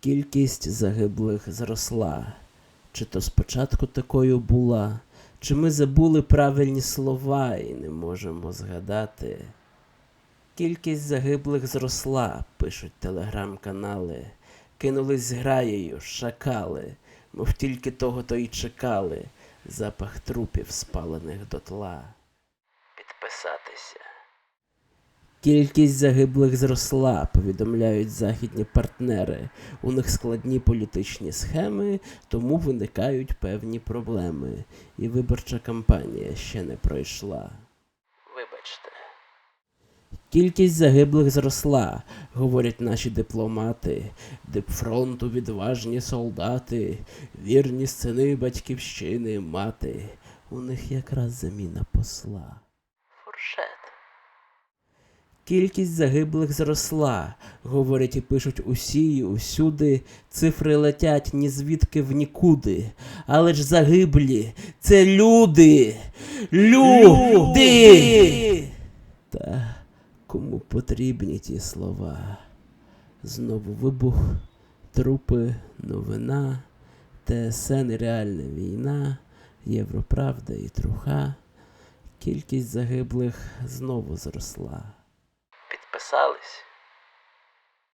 Кількість загиблих зросла. Чи то спочатку такою була, чи ми забули правильні слова і не можемо згадати. Кількість загиблих зросла, пишуть телеграм-канали. Кинулись з граєю, шакали, мов тільки того то й чекали. Запах трупів спалених дотла. Підписатися. Кількість загиблих зросла, повідомляють західні партнери. У них складні політичні схеми, тому виникають певні проблеми. І виборча кампанія ще не пройшла. Вибачте. Кількість загиблих зросла, говорять наші дипломати, дипфронту відважні солдати, вірні сини батьківщини мати. У них якраз заміна посла. Кількість загиблих зросла, говорять і пишуть усі і усюди, цифри летять ні звідки в нікуди. Але ж загиблі це люди. Люди. Та кому потрібні ті слова? Знову вибух, трупи, новина, ТСН реальна війна, Європравда і труха. Кількість загиблих знову зросла. Salles.